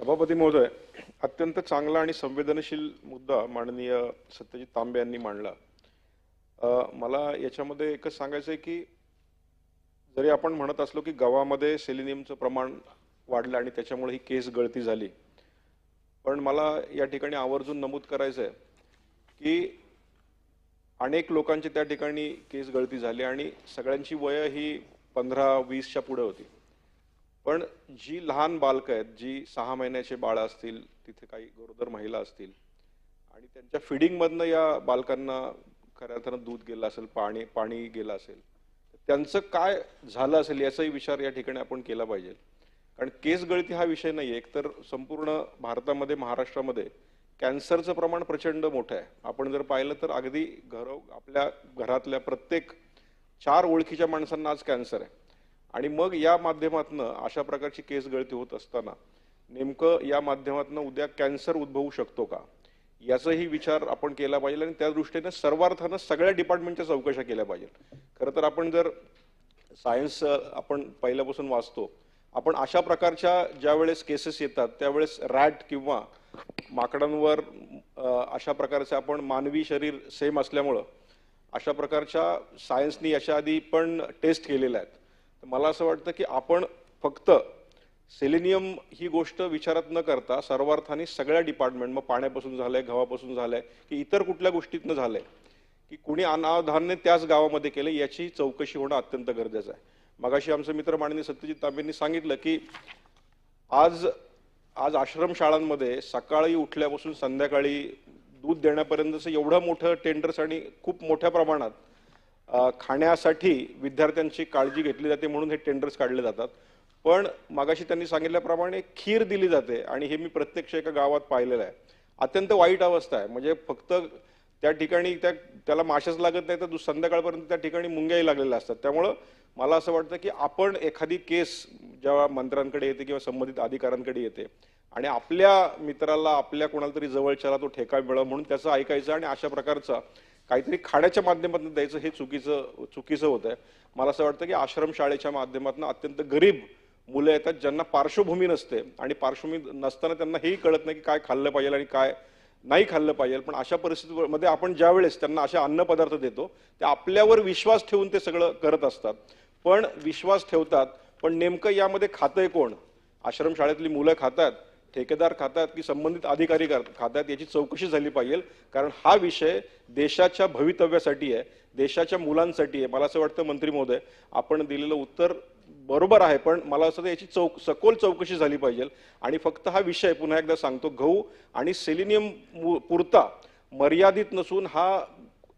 सभापती महोदय अत्यंत चांगला आणि संवेदनशील मुद्दा माननीय सत्यजित तांबे यांनी मांडला. मला याच्यामध्ये एकच सांगायचं आहे की जरी आपण म्हणत असलो की गावामध्ये सेलिनियमचं प्रमाण वाढलं आणि त्याच्यामुळे ही केस गळती झाली पण मला या ठिकाणी आवर्जून नमूद करायचं आहे की अनेक लोकांची त्या ठिकाणी केस गळती झाली आणि सगळ्यांची वय ही पंधरा वीसच्या पुढे होती. पण जी लहान बालकं आहेत जी सहा महिन्याचे बाळं असतील तिथे काही गरोदर महिला असतील आणि त्यांच्या फिडिंगमधनं या बालकांना खऱ्या अर्थानं दूध गेलं असेल पाणी पाणी गेलं असेल त्यांचं काय झालं असेल याचाही विचार या ठिकाणी आपण केला पाहिजे. कारण केस गळती हा विषय नाही आहे एकतर संपूर्ण भारतामध्ये महाराष्ट्रामध्ये कॅन्सरचं प्रमाण प्रचंड मोठं आहे. आपण जर पाहिलं तर अगदी घर आपल्या घरातल्या प्रत्येक चार ओळखीच्या माणसांना आज कॅन्सर आहे. आणि मग या माध्यमातनं अशा प्रकारची केस गळती होत असताना नेमकं या माध्यमातनं उद्या कॅन्सर उद्भवू शकतो का? याचाही विचार आपण केला पाहिजे आणि त्या दृष्टीने सर्वार्थानं सगळ्या डिपार्टमेंटच्या चौकशा केल्या पाहिजेत. खरं तर आपण जर सायन्स आपण पहिल्यापासून वाचतो आपण अशा प्रकारच्या ज्या वेळेस केसेस येतात त्यावेळेस रॅट किंवा माकडांवर अशा प्रकारचे आपण मानवी शरीर सेम असल्यामुळं अशा प्रकारच्या सायन्सनी याच्या आधी पण टेस्ट केलेल्या आहेत. तर मला असं वाटतं की आपण फक्त सेलेनियम ही गोष्ट विचारात न करता सर्वार्थाने सगळ्या डिपार्टमेंट मग पाण्यापासून झालंय गव्हापासून झालंय की इतर कुठल्या गोष्टीतनं झालंय की कुणी अनावधान्य त्याच गावामध्ये केलं याची चौकशी होणं अत्यंत गरजेचं आहे. मगाशी आमचे मित्र माननीय सत्यजित तांबेंनी सांगितलं की आज आज आश्रम शाळांमध्ये सकाळी उठल्यापासून संध्याकाळी दूध देण्यापर्यंतचं एवढं मोठं टेंडर्स आणि खूप मोठ्या प्रमाणात खाण्यासाठी विद्यार्थ्यांची काळजी घेतली जाते म्हणून हे टेंडर्स काढले जातात. पण मागाशी त्यांनी सांगितल्याप्रमाणे खीर दिली जाते आणि हे मी प्रत्यक्ष एका गावात पाहिलेलं आहे. अत्यंत वाईट अवस्था आहे. म्हणजे फक्त त्या ठिकाणी त्या त्याला माशाच लागत नाही तर संध्याकाळपर्यंत त्या ठिकाणी मुंग्याही लागलेल्या असतात. त्यामुळं मला असं वाटतं की आपण एखादी केस जेव्हा मंत्र्यांकडे येते किंवा संबंधित अधिकाऱ्यांकडे येते आणि आपल्या मित्राला आपल्या कोणाला तरी जवळच्याला तो ठेका मिळावा म्हणून त्याचं ऐकायचं आणि अशा प्रकारचा काहीतरी खाण्याच्या माध्यमातून द्यायचं हे चुकीचं चुकीचं होतं आहे मला असं वाटतं की आश्रम शाळेच्या माध्यमातून अत्यंत गरीब मुलं येतात ज्यांना पार्श्वभूमी नसते आणि पार्श्वभूमी नसताना त्यांना हेही कळत नाही की काय खाल्लं पाहिजे आणि काय नाही खाल्लं पाहिजे. पण अशा परिस्थितीमध्ये आपण ज्यावेळेस त्यांना अशा अन्नपदार्थ देतो ते आपल्यावर विश्वास ठेवून ते सगळं करत असतात. पण विश्वास ठेवतात पण नेमकं यामध्ये खातंय कोण? आश्रमशाळेतली मुलं खातात ठेकेदार खातात की संबंधित अधिकारी कर- खातात याची चौकशी झाली पाहिजे. कारण हा विषय देशाच्या भवितव्यासाठी आहे देशाच्या मुलांसाठी आहे. मला असं वाटतं मंत्री महोदय आपण दिलेलं उत्तर बरोबर आहे पण मला असं याची चौक सखोल चौकशी झाली पाहिजे. आणि फक्त हा विषय पुन्हा एकदा सांगतो गहू आणि सेलिनियम पुरता मर्यादित नसून हा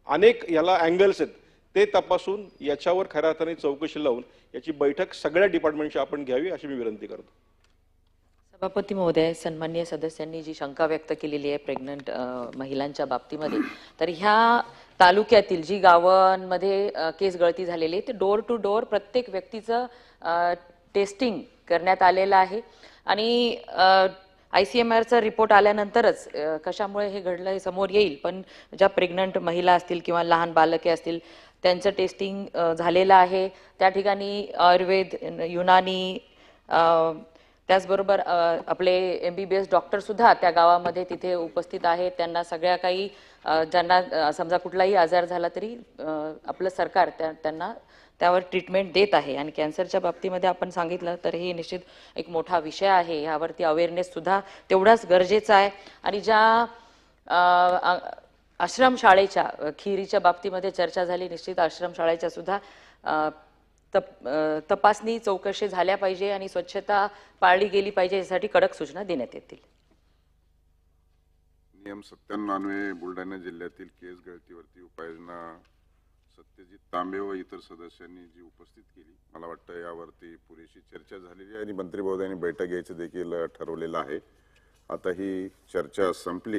अनेक याला अँगल्स आहेत. ते तपासून याच्यावर खऱ्या अर्थाने चौकशी लावून याची बैठक सगळ्या डिपार्टमेंटची आपण घ्यावी अशी मी विनंती करतो. सभापती महोदय सन्मान्य सदस्यांनी जी शंका व्यक्त केलेली आहे प्रेग्नंट महिलांच्या बाबतीमध्ये तर ह्या तालुक्यातील जी गावांमध्ये केस गळती झालेली आहे ते डोर टू डोर प्रत्येक व्यक्तीचं टेस्टिंग करण्यात आलेलं आहे. आणि आय सी एम आरचा रिपोर्ट आल्यानंतरच कशामुळे हे घडलं हे समोर येईल पण ज्या प्रेग्नंट महिला असतील किंवा लहान बालके असतील त्यांचं टेस्टिंग झालेलं आहे. त्या ठिकाणी आयुर्वेद युनानी त्याचबरोबर आपले एम बी बी एस डॉक्टरसुद्धा त्या गावामध्ये तिथे उपस्थित आहेत. त्यांना सगळ्या काही ज्यांना समजा कुठलाही आजार झाला तरी आपलं सरकार त्या त्यांना त्यावर ट्रीटमेंट देत आहे. आणि कॅन्सरच्या बाबतीमध्ये आपण सांगितलं तर हे निश्चित एक मोठा विषय आहे. ह्यावरती अवेअरनेससुद्धा तेवढाच गरजेचा आहे. आणि ज्या आश्रमशाळेच्या खिरीच्या बाबतीमध्ये चर्चा झाली निश्चित आश्रमशाळेच्या सुद्धा तप तपासणी चौकशी झाल्या पाहिजे आणि स्वच्छता पाळली गेली पाहिजे यासाठी कडक सूचना देण्यात येतील. नियम सत्त्याण्णवे बुलढाणा जिल्ह्यातील केस गळतीवरती उपाययोजना सत्यजित तांबे व इतर सदस्यांनी जी उपस्थित केली मला वाटतं यावरती पुरेशी चर्चा झालेली आहे आणि मंत्री महोदयांनी बैठक घ्यायचं देखील ठरवलेलं आहे. आता ही चर्चा संपली.